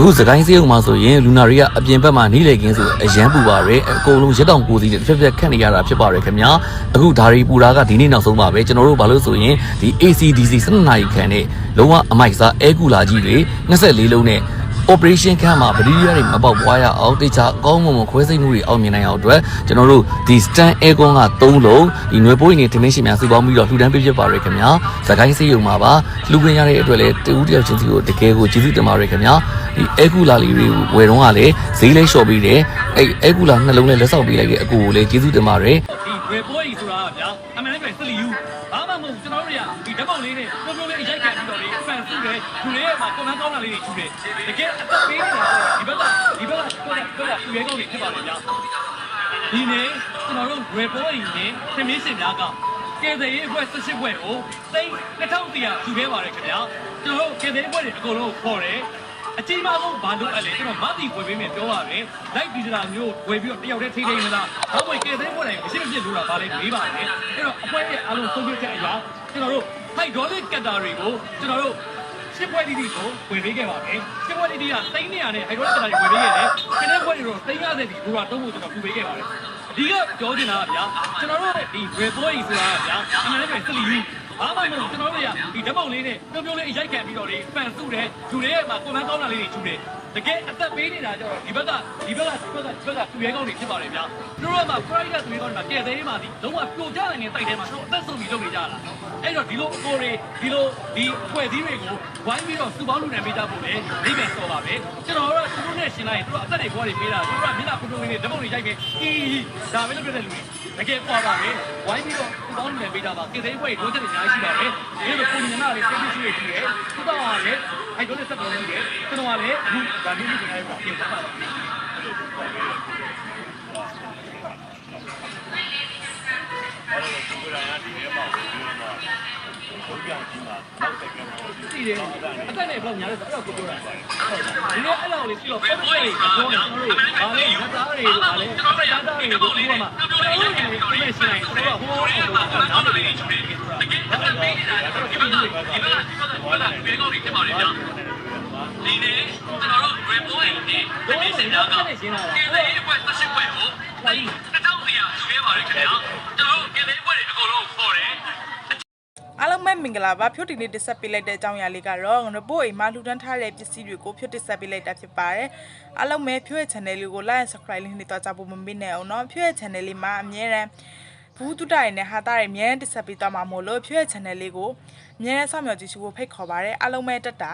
အခုစကိုင်းစေးုံမှာဆိုရင်လူနာတွေကအပြင်ဘက်မှာနေလေကင်းဆိုအရန်ပူပါရယ်အကုန်လုံးရက်တောင်ကိုစီးနဲ့တစ်ဖက်ဖက်ခတ်နေရတာဖြစ်ပါရယ်ခင်ဗျာအခုဓာရီပူတာကဒီနေ့နောက်ဆုံးပါပဲကျွန်တော်တို့ဘာလို့ဆိုရင်ဒီ ACDC 12နာရီခန့်နဲ့လုံးဝအမိုက်စားအဲကူလာကြီးတွေ24လုံးနဲ့ operation ခန်းမှာဗီဒီယိုတွေမပေါက်ပွားရအောင်တေချာအကောင်းမွန်မွန်ခွဲစိတ်မှုတွေအောင်မြင်နိုင်အောင်အတွက်ကျွန်တော်တို့ဒီ stand aircon က3လုံးဒီຫນွေပိုးရင်းတွေ dimension များစုပေါင်းပြီးတော့လှူဒန်းပေးဖြစ်ပါရယ်ခင်ဗျာစကိုင်းစေးုံမှာပါလှူခွင့်ရတဲ့အတွက်လည်းတူတူတယောက်ချင်းစီကိုတကယ်ကိုကျေးဇူးတင်ပါတယ်ခင်ဗျာဒီအဲကူလာလေးတွေကိုဝယ်တော့ကလည်းဈေးလေးလျှော့ပေးတယ်အဲအဲကူလာနှလုံးလေးလက်ဆောင်ပေးလိုက်တဲ့အကူကိုလည်းကျေးဇူးတင်ပါတယ်ဒီဝယ်ပွဲကြီးဆိုတာကဗျာအမှန်တကယ်စစ်လီယူဘာမှမဟုတ်ကျွန်တော်တို့တွေကဒီဓာတ်ပုံလေးနဲ့ပြောပြောလေးအရိုက်ခံပြီးတော့လေဖန်စုတယ်လူတွေရဲ့မှာကွန်မန့်ကောင်းတာလေးတွေယူတယ်တကယ်အသက်ပေးနေတာဒီဘက်ကဒီဘက်ကကို ယ်ကကိုယ်ကသူရဲကောင်းတွေဖြစ်ပါလေဗျာဒီနေ့ကျွန်တော်တို့ဝယ်ပွဲကြီးနဲ့သင်မင်းစင်များကကဲတဲ့ရေးအဖွဲ့၁၈ဖွဲ့ကိုသိန်း2000တရားယူခဲ့ပါတယ်ခင်ဗျာကျွန်တော်တို့ကဲတဲ့အဖွဲ့တွေအကုန်လုံးခေါ်တယ်အကြီးမားဆုံးဘာလို့အဲ့လဲကျွန်တော်မသိဝယ်ပေးမယ်ပြောပါမယ်လိုက်ပြီးတာမျိုးဝယ်ပြီးတော့တယောက်တည်းထိထိမလားဘာလို့ကဲတဲ့ဘွက်တိုင်းမရှိမဖြစ်လို့လားဗာလဲမေးပါလေအဲ့တော့အဖွဲရဲ့အားလုံးဆုံးဖြတ်ချက်အရာကျွန်တော်တို့ hydraulic cutter တွေကိုကျွန်တော်တို့ ရှစ်ပွဲတီတီကိုဝယ်ပေးခဲ့ပါမယ်ရှစ်ပွဲတီတီကသိန်း200နဲ့ hydraulic cutter တွေဝယ်ပေးခဲ့တယ်ခဏပွဲတွေတော့သိန်း50ဒီဘူရာတုံးဖို့ကျွန်တော်ပြုပေးခဲ့ပါတယ်အဓိကပြောချင်တာကဗျာကျွန်တော်တို့ဒီ web boy ဆိုတာကဗျာအမှန်တကယ်စစ်လီယူ ဘာမှမဟုတ်ကျွန်တော်တို့ကဒီဓာတ်ပုံလေးနဲ့ပြုံးပြုံးလေးအရိုက်ခံပြီးတော့လေဖန်စုတယ်လူတွေရဲ့မှာကွန်မန့်ကောင်းတာလေးတွေယူတယ်တကယ်အသက်ပေးနေတာကြတော့ဒီဘက်ကဒီဘက်ကဒီဘက်ကဒီဘက်ကသူရဲကောင်းတွေဖြစ်ပါတယ်ဗျာသူတို့ကမှ pride သူရဲကောင်းတွေမှာကဲသေးမှဒီလုံးဝပြိုကျနိုင်တဲ့တိုက်ထဲမှာတော့အသက်ဆုံးပြီးလုပ်နေကြတာအဲ့တော့ဒီလိုအကိုတွေဒီလိုဒီဖွဲ့စည်းတွေကိုဝိုင်းပြီးတော့စုပေါင်းလူနယ်ပေးကြဖို့လေနေပြန်စော်ပါပဲကျွန်တော်တို့ကသူတို့နဲ့ရှင်းလိုက်ရင်သူတို့အသက်တွေဘောတွေပေးတာသူတို့ကမျက်နှာဖုံဖုံလေးနဲ့ဓာတ်ပုံတွေရိုက်ပဲအီးဒါပဲလုပ်ပြတဲ့လူတွေတကယ်ပွားပါပဲဝိုင်းပြီးတော့စုပေါင်းလူနယ်ပေးကြပါကဲသေးဖွဲ့တွေလိုချင်တဲ့အများကြီးရှိပါတယ်ဒီလိုပုံမြင်လာလေးသိသိရှိရရှိတယ်သူတော့ကလည်းအဲ့တော့ဆက်တော်နေတယ်ကျွန်တော်ကလည်းအခုဒါမျိုးမျိုးကျွန်တော်ပြင်ပါပါစီတယ်အသက်နဲ့ဘယ်လောက်များလဲဆိုတော့ကိုပြောတာဒီနေ့အဲ့လောက်လေးပြီးတော့ပုံစံလေးပြောနေကျွန်တော်တို့ဘာလဲငါသားတွေဘာလဲသားသားတွေကိုပြောမှာကျွန်တော်တို့ဒီနေ့ရှိနိုင်ကျွန်တော်ဟိုးဟိုးဟိုးနား မလေးတွေချူတယ်တကယ်အသက်ပေးနေတာဒီဘက်ကဒီဘက်ကဒီဘက်ကဒီဘက်ကဒီကောင်တွေဖြစ်ပါတယ်ဗျာဒီနေ့ကျွန်တော်တို့ green boy နဲ့တမင်းစင်များကဒီနေ့ဒီပွဲတစ်ချက်ပွဲကိုတိုင်းတစ်ထောင်စီရယူခဲ့ပါတယ်ခင်ဗျာကျွန်တော်တို့ကလေးပွဲတွေအကုန်လုံးခေါ်တယ်အားလုံးပဲမင်္ဂလာပါဖြုတ်ဒီနေ့တက်ဆက်ပေးလိုက်တဲ့အကြောင်းအရာလေးကတော့ငါတို့အိမ်မှာလှူဒန်းထားတဲ့ပစ္စည်းတွေကိုဖြုတ်တက်ဆက်ပေးလိုက်တာဖြစ်ပါတယ်။အားလုံးပဲဖြုတ်ရဲ့ channel လေးကို like and subscribe လေးနဲ့တော့ကြဖို့မမေ့နဲ့အောင်နော်။ဖြုတ်ရဲ့ channel လေးမှာအမြဲတမ်း ဘူးတူတိုင်နဲ့ဟာတာတွေအမြဲတမ်းတက်ဆက်ပေးသွားမှာမို့လို့ဖြုတ်ရဲ့ channel လေးကိုအမြဲတမ်းစောင့်မျှော်ကြည့်ရှုဖို့ဖိတ်ခေါ်ပါတယ်အားလုံးပဲတက်တာ